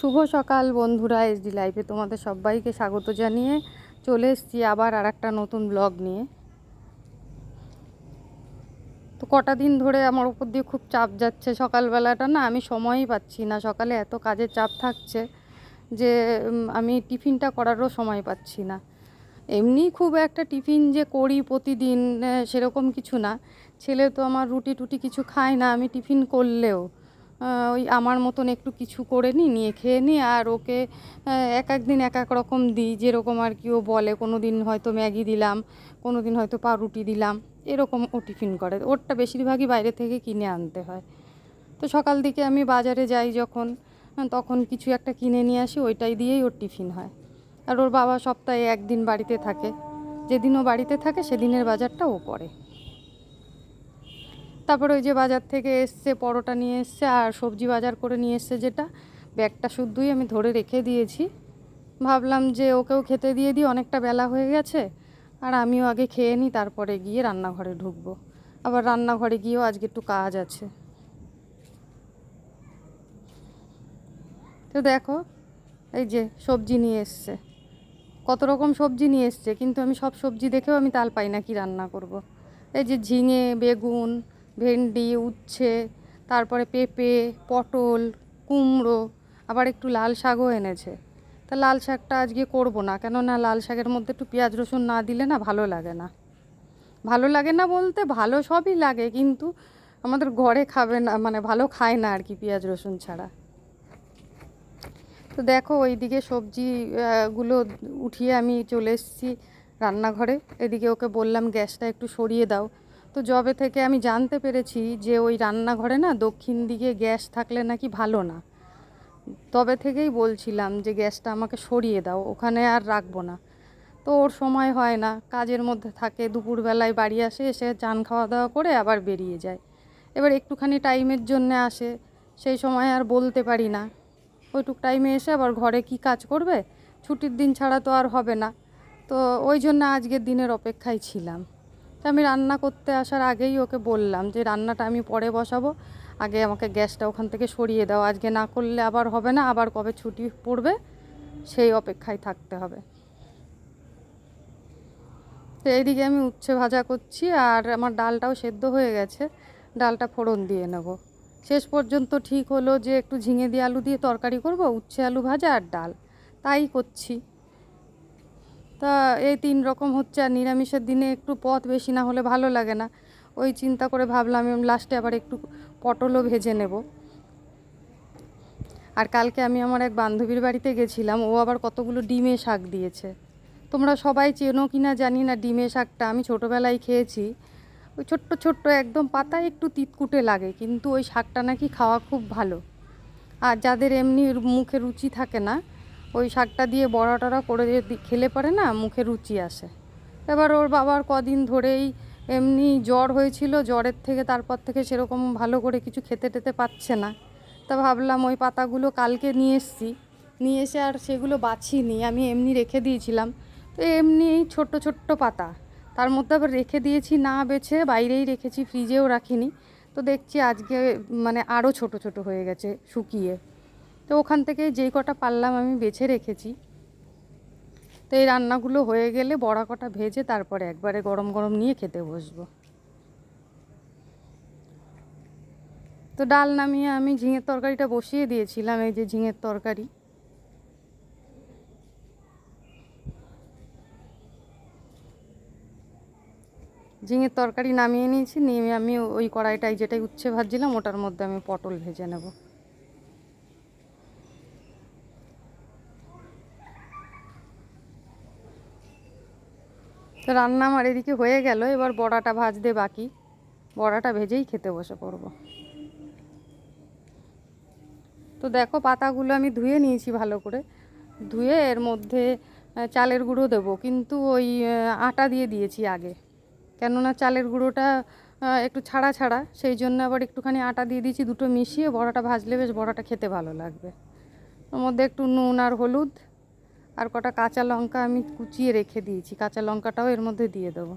শুভ সকাল বন্ধুরা এসডি লাইফে তোমাদের সবাইকে স্বাগত জানিয়ে চলে এসেছি আবার আর একটা নতুন ব্লগ নিয়ে। তো কটা দিন ধরে আমার উপর দিয়ে খুব চাপ যাচ্ছে সকালবেলাটা না, আমি সময়ই পাচ্ছি না। সকালে এত কাজের চাপ থাকছে যে আমি টিফিনটা করারও সময় পাচ্ছি না। এমনি খুব একটা টিফিন যে করি প্রতিদিন সেরকম কিছু না। ছেলে তো আমার রুটি টুটি কিছু খায় না, আমি টিফিন করলেও। ওই আমার মতন একটু কিছু করে নিই নিয়ে খেয়ে নিই আর ওকে এক এক দিন এক এক রকম দিই, যেরকম আর কি ও বলে কোনো দিন হয়তো ম্যাগি দিলাম কোনো দিন হয়তো পাউরুটি দিলাম, এরকম ও টিফিন করে। ওরটা বেশিরভাগই বাইরে থেকে কিনে আনতে হয়। তো সকাল দিকে আমি বাজারে যাই যখন তখন কিছু একটা কিনে নিয়ে আসি, ওইটাই দিয়েই ওর টিফিন হয়। আর ওর বাবা সপ্তাহে একদিন বাড়িতে থাকে। যেদিন ও বাড়িতে থাকে, সেদিনের বাজারটা ও করে। তারপরে ওই যে বাজার থেকে এসছে, পরোটা নিয়ে এসছে আর সবজি বাজার করে নিয়ে এসছে যেটা। ব্যাগটা শুদ্ধই আমি ধরে রেখে দিয়েছি। ভাবলাম যে ওকেও খেতে দিয়ে দিই, অনেকটা বেলা হয়ে গেছে আর আমিও আগে খেয়ে নিই, তারপরে গিয়ে রান্নাঘরে ঢুকবো। আবার রান্নাঘরে গিয়েও আজকে একটু কাজ আছে। তো দেখো, এই যে সবজি নিয়ে এসছে। কত রকম সবজি নিয়ে এসছে, কিন্তু আমি সব সবজি দেখেও আমি তাল পাই না কি রান্না করব। এই যে ঝিঙে, বেগুন ভেন্ডি উচ্ছে তারপরে পেঁপে পটল কুমড়ো আবার একটু লাল শাকও এনেছে। তা লাল শাকটা আজকে করব না কেননা লাল শাকের মধ্যে একটু পেঁয়াজ রসুন না দিলে না ভালো লাগে না। ভালো লাগে না বলতে ভালো সবই লাগে কিন্তু আমাদের ঘরে খাবে না মানে ভালো খায় না আর কি পেঁয়াজ রসুন ছাড়া। তো দেখো ওইদিকে সবজি আহ, গুলো উঠিয়ে আমি চলে এসেছি রান্নাঘরে। এদিকে ওকে বললাম গ্যাসটা একটু সরিয়ে দাও। তো জবে থেকে আমি জানতে পেরেছি যে ওই রান্নাঘরে না দক্ষিণ দিকে গ্যাস থাকলে নাকি ভালো না। তবে থেকেই বলছিলাম যে গ্যাসটা আমাকে সরিয়ে দাও, ওখানে আর রাখব না। তো ওর সময় হয় না, কাজের মধ্যে থাকে, দুপুরবেলায় বাড়ি আসে, এসে চান খাওয়া দাওয়া করে আবার বেরিয়ে যায়। এবার একটুখানি টাইমের জন্যে আসে, সেই সময় আর বলতে পারি না। ওইটুক টাইমে এসে আবার ঘরে কি কাজ করবে? ছুটির দিন ছাড়া তো আর হবে না। তো ওই জন্য আজকের দিনের অপেক্ষায় ছিলাম। তা আমি রান্না করতে আসার আগেই ওকে বললাম যে, রান্নাটা আমি পরে বসাবো। আগে আমাকে গ্যাসটা ওখান থেকে সরিয়ে দাও। আজকে না করলে আবার হবে না, আবার কবে ছুটি পড়বে সেই অপেক্ষায় থাকতে হবে। তো এইদিকে আমি উচ্ছে ভাজা করছি আর আমার ডালটাও সেদ্ধ হয়ে গেছে। ডালটা ফোড়ন দিয়ে নেব। শেষ পর্যন্ত ঠিক হলো যে, একটু ঝিঙে দিয়ে আলু দিয়ে তরকারি করব, উচ্ছে আলু ভাজা আর ডাল। তাই করছি। তা এই তিন রকম হচ্ছে আর নিরামিষের দিনে একটু পথ বেশি, না হলে ভালো লাগে না। ওই চিন্তা করে ভাবলাম লাস্টে আবার একটু পটলও ভেজে নেব। আর কালকে আমি আমার এক বান্ধবীর বাড়িতে গেছিলাম, ও আবার কতগুলো ডিমে শাক দিয়েছে। তোমরা সবাই চেনো কি না জানি না, ডিমে শাকটা আমি ছোটোবেলায় খেয়েছি। ওই ছোট্ট ছোট্ট একদম পাতায় একটু তিতকুটে লাগে, কিন্তু ওই শাকটা নাকি খাওয়া খুব ভালো। আর যাদের এমনি মুখে রুচি থাকে না ওই শাকটা দিয়ে বড়া টড়া করে খেলে পারে না, মুখে রুচি আসে। এবার ওর বাবার কদিন ধরেই এমনি জ্বর হয়েছিল, জ্বরের থেকে তারপর থেকে সেরকম ভালো করে কিছু খেতে টেতে পাচ্ছে না। তা ভাবলাম ওই পাতাগুলো কালকে নিয়ে এসেছি। নিয়ে এসে আর সেগুলো বাছিনি, আমি এমনি রেখে দিয়েছিলাম। তো এমনি ছোট্ট ছোট্ট পাতা, তার মধ্যে আবার রেখে দিয়েছি, না বেছে বাইরেই রেখেছি, ফ্রিজেও রাখিনি। তো দেখছি আজকে মানে আরও ছোট ছোট হয়ে গেছে শুকিয়ে। তো ওখান থেকে যেই কটা পারলাম আমি বেছে রেখেছি। তো এই রান্নাগুলো হয়ে গেলে বড়া কটা ভেজে তারপরে একবারে গরম গরম নিয়ে খেতে বসবো। তো ডাল নামিয়ে আমি ঝিঙের তরকারিটা বসিয়ে দিয়েছিলাম, এই যে ঝিঙের তরকারি। ঝিঙের তরকারি নামিয়ে নিয়েছি, নিয়ে আমি ওই কড়াইটাই যেটাই উচ্ছে ভাজছিলাম ওটার মধ্যে আমি পটল ভেজে নেব। তো রান্না আমার এদিকে হয়ে গেল, এবার বড়াটা ভাজতে বাকি। বড়াটা ভেজেই খেতে বসে পড়ব। তো দেখো পাতাগুলো আমি ধুয়ে নিয়েছি ভালো করে। ধুয়ে এর মধ্যে চালের গুঁড়ো দেবো, কিন্তু ওই আটা দিয়ে দিয়েছি আগে। কেননা চালের গুঁড়োটা একটু ছাড়া ছাড়া, সেই জন্য আবার একটুখানি আটা দিয়ে দিয়েছি, দুটো মিশিয়ে বড়াটা ভাজলে বেশ বড়াটা খেতে ভালো লাগবে। ওর মধ্যে একটু নুন আর হলুদ আর কটা কাঁচা লঙ্কা আমি কুচিয়ে রেখে দিয়েছি। কাঁচা লঙ্কাটাও এর মধ্যে দিয়ে দেবো।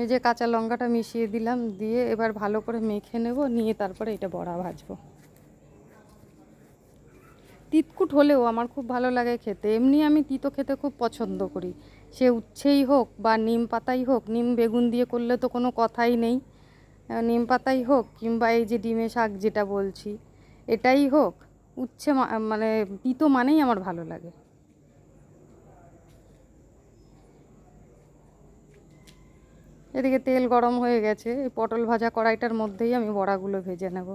এই যে কাঁচা লঙ্কাটা মিশিয়ে দিলাম, দিয়ে এবার ভালো করে মেখে নেব, নিয়ে তারপরে এটা বড়া ভাজবো। তিতকুট হলেও আমার খুব ভালো লাগে খেতে। এমনি আমি তিতো খেতে খুব পছন্দ করি। সে উচ্ছেই হোক বা নিম পাতাই হোক, নিম বেগুন দিয়ে করলে তো কোনো কথাই নেই। নিম পাতাই হোক কিংবা এই যে ডিমে শাক যেটা বলছি, এটাই হোক, উচ্ছে মানে তিতো মানেই আমার ভালো লাগে। এদিকে তেল গরম হয়ে গেছে, এই পটল ভাজা কড়াইটার মধ্যেই আমি বড়াগুলো ভেজে নেব।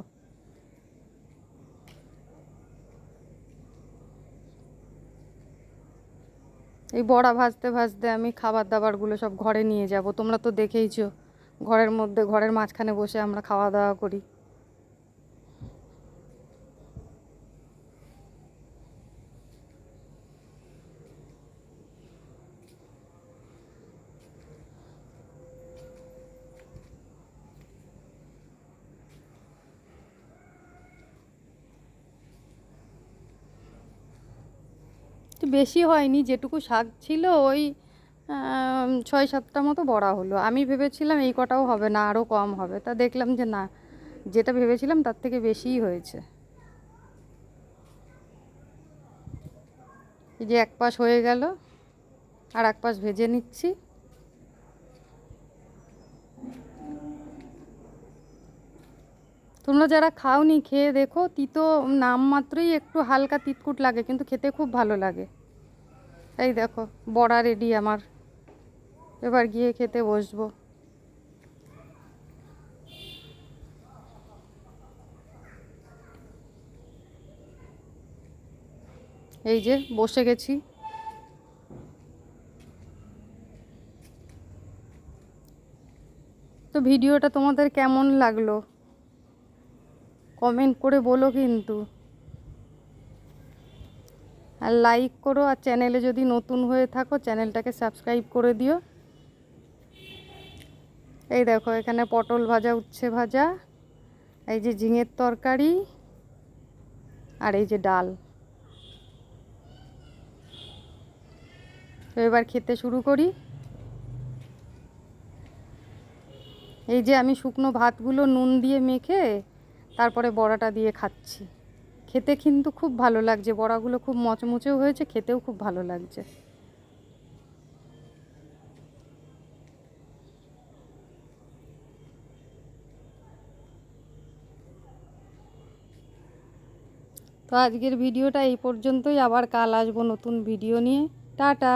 এই বড়া ভাজতে ভাজতে আমি খাবার দাবারগুলো সব ঘরে নিয়ে যাব। তোমরা তো দেখেইছো, ঘরের মধ্যে, ঘরের মাঝখানে বসে আমরা খাওয়া দাওয়া করি। তো বেশি হয়নি, যেটুকু শাক ছিল ওই ছয় সাতটা মতো বড়া হলো। আমি ভেবেছিলাম এই কটাও হবে না, আরও কম হবে। তা দেখলাম যে না, যেটা ভেবেছিলাম তার থেকে বেশিই হয়েছে। এই যে এক পাশ হয়ে গেল, আর এক পাশ ভেজে নিচ্ছি। তোমরা যারা খাওনি, খেয়ে দেখো, তিতো নাম মাত্রই একটু হালকা তিতকুট লাগে, কিন্তু খেতে খুব ভালো লাগে। এই দেখো, বড়া রেডি আমার। এবার গিয়ে খেতে বসবো। এই যে, বসে গেছি। তো ভিডিওটা তোমাদের কেমন লাগল? কমেন্ট করে বলো কিন্তু। আর লাইক করো, আর চ্যানেলে যদি নতুন হয়ে থাকো চ্যানেলটাকে সাবস্ক্রাইব করে দিও। এই দেখো, এখানে পটল ভাজা, উচ্ছে ভাজা, এই যে ঝিঙের তরকারি, আর এই যে ডাল। তো এবার খেতে শুরু করি। এই যে আমি শুকনো ভাতগুলো নুন দিয়ে মেখে তারপরে বড়াটা দিয়ে খাচ্ছি। খেতে কিন্তু খুব ভালো লাগছে। বড়াগুলো খুব মচমচেও হয়েছে, খেতেও খুব ভালো লাগছে। তো আজকের ভিডিওটা এই পর্যন্তই। আবার কাল আসব নতুন ভিডিও নিয়ে। টাটা!